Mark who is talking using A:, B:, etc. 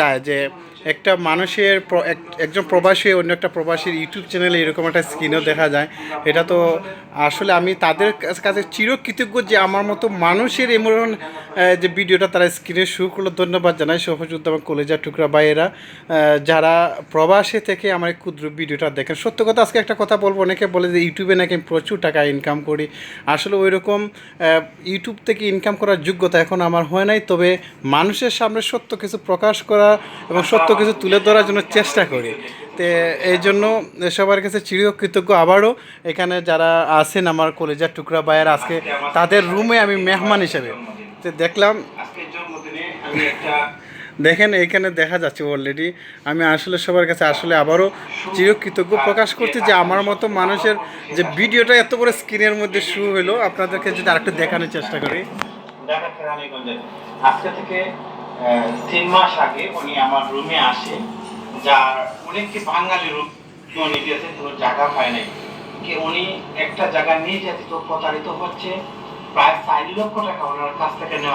A: যায় যে একটা মানুষের এক- একজন প্রবাসী অন্য একটা প্রবাসীর ইউটিউব চ্যানেলে এরকম একটা স্ক্রিনও দেখা যায়। এটা তো আসলে আমি তাদের কাছ- চিরকৃতজ্ঞ যে আমার মতো মানুষের এমন যে ভিডিওটা তারা স্ক্রিনে শুরু করল। ধন্যবাদ জানাই সহযোদ্ধ কলেজার টুকরা ভাইয়েরা। আহ, যারা প্রবাসী থেকে আমার ক্ষুদ্র ভিডিওটা দেখেন। সত্য কথা আজকে একটা কথা বলব। অনেকে বলে যে ইউটিউবে নাকি আমি প্রচুর টাকা ইনকাম করি। আসলে ওই রকম ইউটিউব থেকে ইনকাম করার যোগ্যতা এখন আমার হয় নাই। তবে মানুষের সামনে সত্য কিছু প্রকাশ করা এবং সত্য কিছু তুলে ধরার জন্য চেষ্টা করি। তো এই জন্য সবার কাছে চিরকৃতজ্ঞ আবারও। এখানে যারা আছেন আমার কলেজার টুকরা ভাইয়ের আজকে, তাদের রুমে আমি মেহমান হিসেবে। তো দেখলাম, দেখেন এইখানে দেখা যাচ্ছে অলরেডি আমি আসলে সবার কাছে আসলে আবারও চিরকৃতজ্ঞ প্রকাশ করছি যে আমার মতো মানুষের যে ভিডিওটা এত বড় স্ক্রিনের মধ্যে শুরু হলো, আপনাদেরকে যদি আরেকটু দেখানোর চেষ্টা করি।
B: আজকে থেকে তিন মাস আগে উনি আমার রুমে আসে, যার উনি একটি বাঙালি রূপ উনি দিয়েছে কোনো জায়গা পায় নাই। কি উনি একটা জায়গা নিয়ে যেতে তো প্রতারিত হচ্ছে, প্রায় চার লক্ষ টাকা ওনার কাছ থেকে নেওয়া